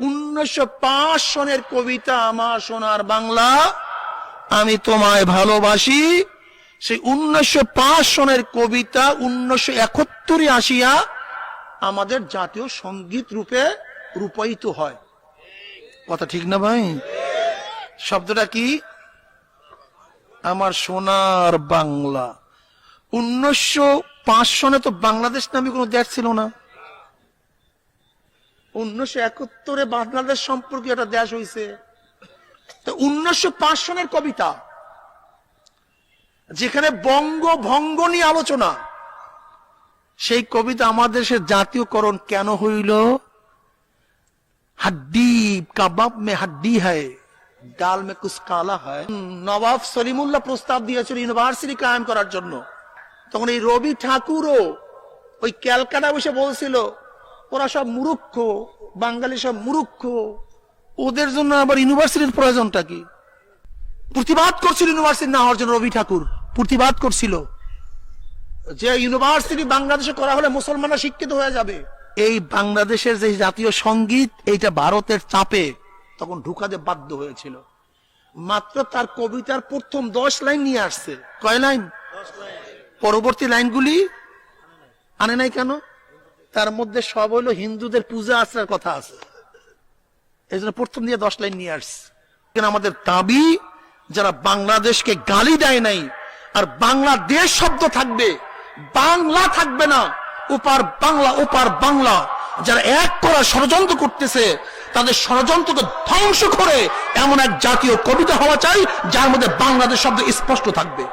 উনিশশো পাঁচ সনের কবিতা আমার সোনার বাংলা, আমি তোমায় ভালোবাসি। সেই উনিশশো পাঁচ সনের কবিতা উনিশশো একাত্তরে আসিয়া আমাদের জাতীয় সংগীত রূপে রূপায়িত হয়। কথা ঠিক না ভাই? শব্দটা কি? আমার সোনার বাংলা। উনিশশো পাঁচ সনে তো বাংলাদেশ নামে কোনো দেশ ছিল না। উনিশশো একাত্তরে বাংলাদেশ সম্পর্কে একটা দেশ হয়েছে তো উনিশশো পাঁচ সনের কবিতা, যেখানে বঙ্গ ভঙ্গ নিয়ে আলোচনা, সেই কবিতা আমাদের দেশের জাতীয়করণ কেন হইল? হাড্ডি কাবাব মে হাড্ডি হয় ডাল মে কুছ কালা হয় নবাব সলিমুল্লাহ প্রস্তাব দিয়েছিল ইউনিভার্সিটি কায়েম করার জন্য। তখন এই রবি ঠাকুরও ওই ক্যালকাটা বসে বলছিল ওরা সব মুরুক্ষ বাঙালি সব মুরুক্ষ ওদের জন্য আবার ইউনিভার্সিটির প্রয়োজনটা কি? প্রতিবাদ করছিল ইউনিভার্সিটি না হওয়ার জন্য রবি ঠাকুর। প্রতিবাদ করছিল। যে ইউনিভার্সিটি বাংলাদেশে করা হলে মুসলমানরা শিক্ষিত হয়ে যাবে। এই বাংলাদেশের যে জাতীয় সংগীত, এইটা ভারতের চাপে তখন ঢুকাতে বাধ্য হয়েছিল। মাত্র তার কবিতার প্রথম দশ লাইন নিয়ে আসছে। কয় লাইন? পরবর্তী লাইনগুলি আনে নাই কেন? তার মধ্যে সব হইল হিন্দুদের পূজা আশ্রার কথা আছে। এই জন্য প্রথম দিয়ে দশ লাইন নিয়ে আসছে। আমাদের দাবি, যারা বাংলাদেশকে গালি দেয় নাই, আর বাংলাদেশ শব্দ থাকবে, বাংলা থাকবে না, ওপার বাংলা ওপার বাংলা। যারা এক করার ষড়যন্ত্র করতেছে, তাদের ষড়যন্ত্রকে ধ্বংস করে এমন এক জাতীয় কবিতা হওয়া চাই, যার মধ্যে বাংলাদেশ শব্দ স্পষ্ট থাকবে।